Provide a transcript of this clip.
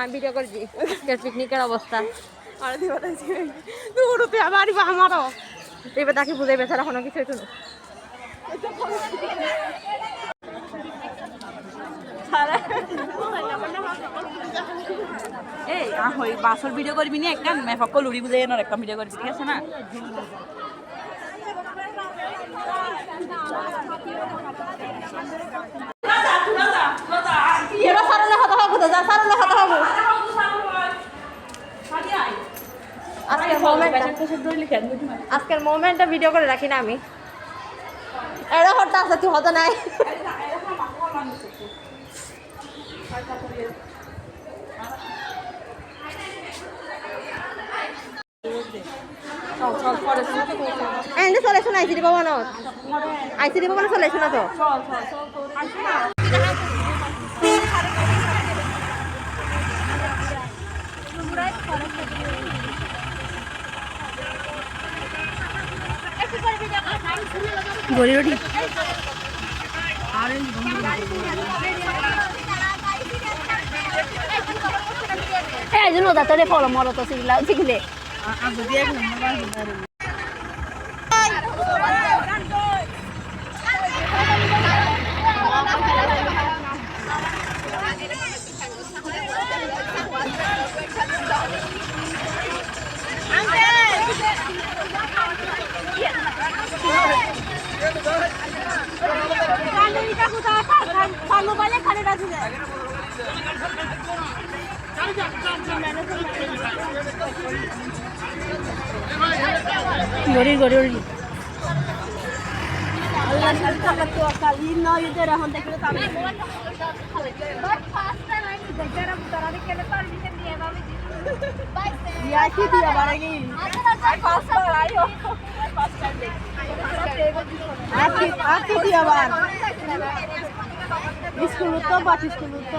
আমি ভিডিও করছি। পিকনিকের অবস্থা। এবার তাকে বুঝাই বেচারা কোনো কিছু হইতো না। এই আহ হই বাসর ভিডিও করবি নি একটা? মেফক লুড়ি বুঝে এনার একটা ভিডিও করবি ঠিক আছে না এবার সারলে হতে হবে তো যা সারলে হতে হবে আজকের মোমেন্ট আজকের মোমেন্টটা ভিডিও করে রাখি না আমি। এরা হঠাৎ আছে, তুই হতো নাই। এন্ডে চলে শোনা আইসিডি ভবন আইসিডি ভবনে চলে শোনা তো গড়ি এই জন্য দাঁতরে ফলো মরো তো শিখলা শিখলে গড়ি গড়ি গড়ি স্কুল তো বাস স্কুল তো